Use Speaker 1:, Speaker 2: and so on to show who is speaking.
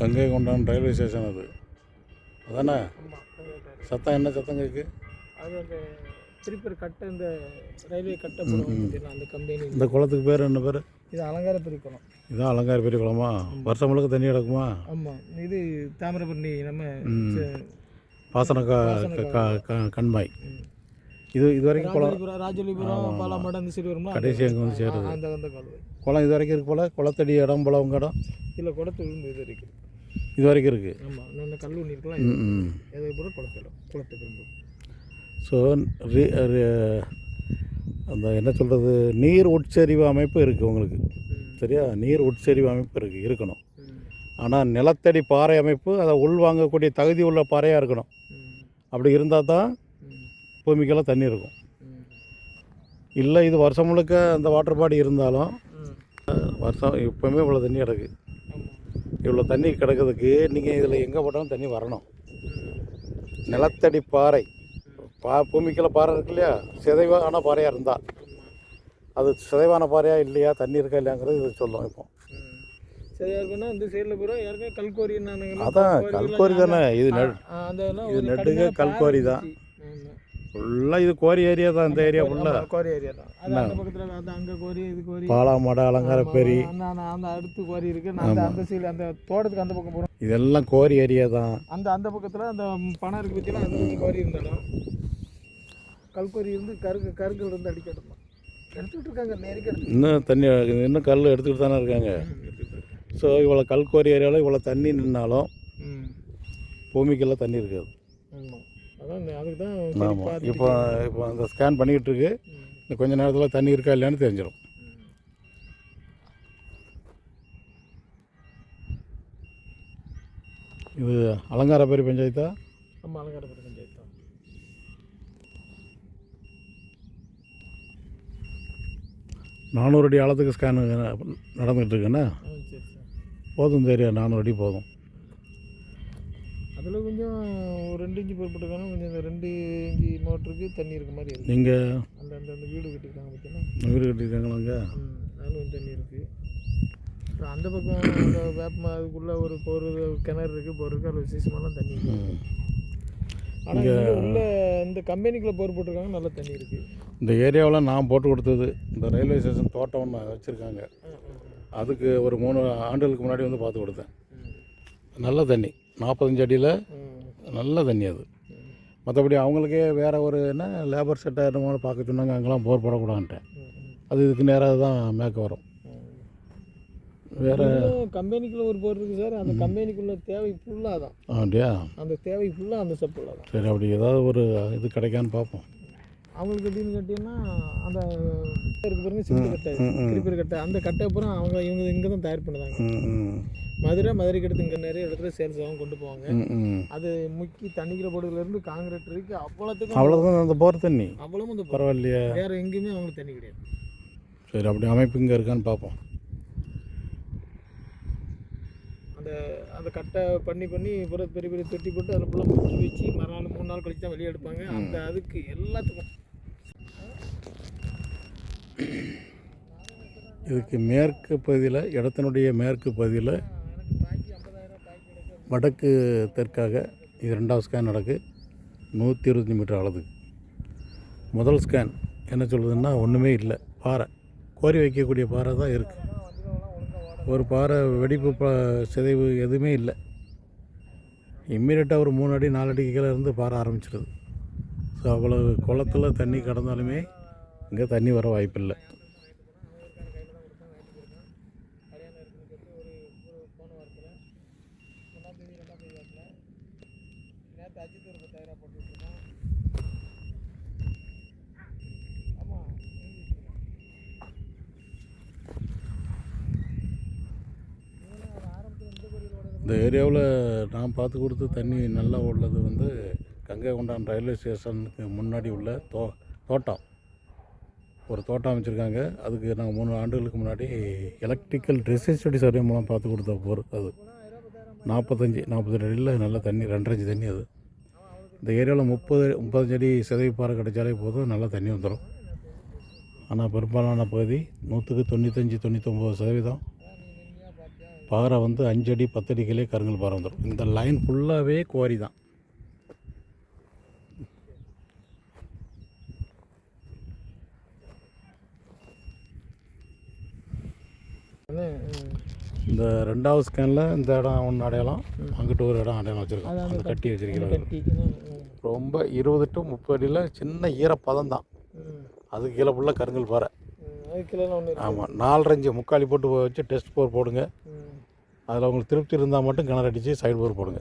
Speaker 1: கங்கை கொண்டான் railway station அது. அதானே? சத்தம் என்ன சத்தம் கேட்கு
Speaker 2: திருப்பூர் கட்டை இந்த ரயில்வே கட்டை அந்த கம்பெனி?
Speaker 1: இந்த குளத்துக்கு பேர் என்ன பேர்?
Speaker 2: இது அலங்கார பிரிக்கணும்
Speaker 1: இதான் அலங்கார பெரிய குளமா வருஷம் முழுக்க தண்ணி கிடக்குமா?
Speaker 2: ஆமாம் இது தாமிரபரணி நம்ம
Speaker 1: பாசன கண்மாய். இது இது வரைக்கும் குளம்
Speaker 2: ராஜோலிபுரம் ராஜோலிபுரம் பாலாமாடு அந்த சைடு வரும்ல
Speaker 1: கடைசி அங்கே வந்து சேருது.
Speaker 2: அந்த அந்த
Speaker 1: குளம் இது வரைக்கும் இருக்கு போல? குளத்தடி இடம் போல உங்கள் இடம்?
Speaker 2: இல்லை குளத்து விழுந்து இது இருக்குது
Speaker 1: இது வரைக்கும் இருக்குது
Speaker 2: ஆமாம் கல் எதை கூட குளத்திடும்
Speaker 1: ஸோ அந்த என்ன சொல்கிறது நீர் உட்சரிவு அமைப்பு இருக்குது உங்களுக்கு. சரியா? நீர் உட்சரிவு அமைப்பு இருக்குது இருக்கணும். ஆனால் நிலத்தடி பாறை அமைப்பு அதை உள்வாங்கக்கூடிய தகுதி உள்ள பாறையாக இருக்கணும். அப்படி இருந்தால் தான் பூமிக்கெல்லாம் தண்ணி இருக்கும். இல்லை இது வருஷம் முழுக்க அந்த வாட்டர் பாடி இருந்தாலும் வருஷம் இப்போவுமே இவ்வளோ தண்ணி கிடக்கு. இவ்வளோ தண்ணி கிடக்கிறதுக்கு நீங்கள் இதில் எங்கே போட்டாலும் தண்ணி வரணும். நிலத்தடி பாறை. பா பூமிக்கெல்லாம் பாறை இருக்கு இல்லையா? சிதைவான பாறையாக இருந்தால் அது சிதைவான பாறையா இல்லையா? தண்ணி இருக்கா இல்லையாங்கிறது இது சொல்லும் இப்போ.
Speaker 2: கல்கோரி
Speaker 1: அதான் கல்கோரி தானே. இது நெ-
Speaker 2: அந்த எல்லாம்
Speaker 1: இது நெடுக கல்குவாரி தான். ஃபுல்லாக இது கோரி ஏரியா தான் இந்த ஏரியா ஃபுல்லாக
Speaker 2: கோரி ஏரியா தான். அந்த பக்கத்தில் அந்த அங்கே கோரி இது கோரி
Speaker 1: பாலாமடை அலங்காரப்பேரி
Speaker 2: அந்த அந்த- அந்த அடுத்து கோரி இருக்கு. நான் அந்த அந்த சைடு அந்த தோட்டத்துக்கு அந்த பக்கம் போகிறோம்
Speaker 1: இதெல்லாம் கோரி ஏரியா தான்.
Speaker 2: அந்த அந்த பக்கத்தில் அந்த பணம் இருக்கு பற்றினா அந்த கோரி இருந்தாலும். கல்கோரி இருந்து கருக்கு கருக்கள் இருந்து அடிக்கட்டும் எடுத்துக்கிட்டு இருக்காங்க நேரிக்கு
Speaker 1: இன்னும் தண்ணி இன்னும் கல் எடுத்துக்கிட்டு தானே இருக்காங்க. ஸோ இவ்வளோ கல்கோரி ஏரியாவில் இவ்வளோ தண்ணி நின்னாலும் பூமிக்கெல்லாம் தண்ணி இருக்காது.
Speaker 2: அதுக்கு தான்
Speaker 1: ஆமாம் இப்போ இப்போ அந்த ஸ்கேன் பண்ணிக்கிட்டு இருக்கு இன்னும் கொஞ்ச நேரத்தில் தண்ணி இருக்கா இல்லையான்னு தெரிஞ்சிடும். இது அலங்காரப்பேரி பஞ்சாயத்தா?
Speaker 2: ஆமாம் அலங்காரப்பட்ட பஞ்சாயத்து. தான்
Speaker 1: நானூறு அடி ஆழத்துக்கு ஸ்கேன் நடந்துகிட்டு இருக்குண்ணா. போதும் தெரியும் நானூறு அடி போதும்.
Speaker 2: அதில் கொஞ்சம் ஒரு ரெண்டு இன்ச்சு பொறுப்பட்டுக்கான கொஞ்சம் இந்த ரெண்டு இன்ச்சு மோட்டருக்கு தண்ணி இருக்க மாதிரி இருக்குது
Speaker 1: நீங்கள்
Speaker 2: அந்த அந்த அந்த வீடு கட்டியிருக்காங்க பார்த்தீங்கன்னா
Speaker 1: வீடு கட்டியிருக்காங்களாங்க
Speaker 2: அதுவும் தண்ணி இருக்குது அப்புறம் அந்த பக்கம் அந்த வேப்ப அதுக்குள்ளே ஒரு போர் கிணறு இருக்குது போர் இருக்குது அதில் விசேஷமான தண்ணி இருக்குது ஆனால் உள்ள இந்த கம்பெனிக்குள்ளே போர் போட்டிருக்காங்க. நல்ல தண்ணி இருக்குது
Speaker 1: இந்த ஏரியாவில் நான் போட்டு கொடுத்தது. இந்த ரயில்வே ஸ்டேஷன் தோட்டம் ஒன்று வச்சுருக்காங்க. அதுக்கு ஒரு மூணு ஆண்டுகளுக்கு முன்னாடி வந்து பார்த்து கொடுத்தேன். நல்ல தண்ணி. நாற்பத்தஞ்சு அடியில் நல்ல தண்ணி அது. மற்றபடி அவங்களுக்கே வேறு ஒரு என்ன லேபர் செட்டை என்னமோ பார்க்க சொன்னாங்க அங்கெல்லாம் போர் போடக்கூடாதுன்ட்டேன் அது இதுக்கு நேராக தான் மேற்க வரும். வேறு
Speaker 2: கம்பெனிக்குள்ளே ஒரு போர் இருக்குது சார். அந்த கம்பெனிக்குள்ளே தேவை ஃபுல்லாக தான்.
Speaker 1: அப்படியா?
Speaker 2: அந்த தேவை ஃபுல்லாக அந்த சப்புள்ள தான்.
Speaker 1: சரி அப்படி ஏதாவது ஒரு இது கிடைக்கான்னு பார்ப்போம்.
Speaker 2: அவங்களுக்கு எப்படின்னு கேட்டிங்கன்னா அந்த இருக்கு பாருங்க சிமெண்ட் கட்டை. திருப்பி கட்டை. அந்த கட்டை அப்புறம் அவங்க இவங்க இங்கே தான் தயார் பண்ணுதாங்க மதுரை மதுரைக்கு எடுத்து இங்கே நிறைய இடத்துல சேல்ஸ் ஆகும் கொண்டு போவாங்க. அது முக்கி தண்ணிக்கிற போடுறதுலேருந்து காங்கிரீட் வரைக்கும் அவ்வளோத்துக்கும்
Speaker 1: அவ்வளோதான் அந்த போர் தண்ணி.
Speaker 2: அவ்வளவும் இந்த
Speaker 1: பரவாயில்லையே.
Speaker 2: வேற எங்கேயுமே அவங்களுக்கு தண்ணி கிடையாது.
Speaker 1: சரி அப்படி அமைப்பு இங்கே இருக்கான்னு பார்ப்போம்.
Speaker 2: அந்த அந்த கட்டை பண்ணி பண்ணி பூரா பெரிய பெரிய தொட்டி போட்டு அதில் ஃபுல்லாக முக்கி வச்சு மறுநாள் மூணு நாள் கழிச்சு தான் வெளியே எடுப்பாங்க. அந்த அதுக்கு எல்லாத்துக்கும்.
Speaker 1: இதுக்கு மேற்கு பகுதியில் இடத்தினுடைய மேற்கு பகுதியில் வடக்கு தெற்காக இது ரெண்டாவது ஸ்கேன் நடக்கு. நூற்றி இருபத்தஞ்சி மீட்டர் அளவுக்கு முதல் ஸ்கேன் என்ன சொல்லுதுன்னா ஒன்றுமே இல்லை. பாறை. கோரி வைக்கக்கூடிய பாறை தான் இருக்குது ஒரு பாறை வெடிப்பு ப சிதைவு எதுவுமே இல்லை. இம்மீடியட்டாக ஒரு மூணு அடி நாலு அடி கீழே இருந்து பாறை ஆரம்பிச்சிடுது ஸோ அவ்வளோ குளத்தில் தண்ணி கடந்தாலுமே இங்கே தண்ணி வர வாய்ப்பில்லை.
Speaker 2: நேற்று அஜித் ஒரு பத்தாயிரம் போட்டுருக்கோம் ஆமாம்
Speaker 1: இந்த ஏரியாவில் நான் பார்த்து கொடுத்த தண்ணி நல்லா உள்ளது வந்து கங்கை கொண்டான் ரயில்வே ஸ்டேஷனுக்கு முன்னாடி உள்ள தோ தோட்டம். ஒரு தோட்டம் அமைச்சிருக்காங்க. அதுக்கு நாங்கள் மூணு ஆண்டுகளுக்கு முன்னாடி எலக்ட்ரிக்கல் ரெசிஸ்டடி சர்வே மூலம் பார்த்து கொடுத்த போர் அது. நாற்பத்தஞ்சு நாற்பத்தெட்டு அடியில் நல்ல தண்ணி ரெண்டரைஞ்சு தண்ணி அது. இந்த ஏரியாவில் முப்பது முப்பது அடி சிதைவு பாறை கிடைச்சாலே போதும். நல்லா தண்ணி வந்துடும். ஆனால் பெரும்பாலான பகுதி நூற்றுக்கு தொண்ணூத்தஞ்சு தொண்ணூத்தொம்பது சதவீதம் பாறை வந்து அஞ்சடி பத்தடிக்கிலே கருங்கல் பாறை வந்துடும். இந்த லைன் ஃபுல்லாகவே குவாரி தான். இந்த ரெண்டாவது ஸ்கேனில் இந்த இடம் ஒன்று அடையாளம் அங்கிட்டு ஒரு இடம் அடையாளம் வச்சுருக்கோம்.
Speaker 2: அது
Speaker 1: அந்த கட்டி வச்சிருக்கிறது
Speaker 2: கட்டி ம், ம்,
Speaker 1: ரொம்ப இருபது டு முப்பது அடியில் சின்ன ஈரப்பதம் தான்.
Speaker 2: ம்.
Speaker 1: அது கீழே ஃபுல்லாக கருங்கல் பாறை.
Speaker 2: ம், அது கீழே ஒன்று இருக்கு.
Speaker 1: ஆமாம் நாலரைஞ்சு முக்காலி போட்டு வச்சு டெஸ்ட் போர் போடுங்க. அதில் உங்களுக்கு திருப்தி இருந்தால் மட்டும் கிணறு அடித்து சைடு போர் போடுங்க.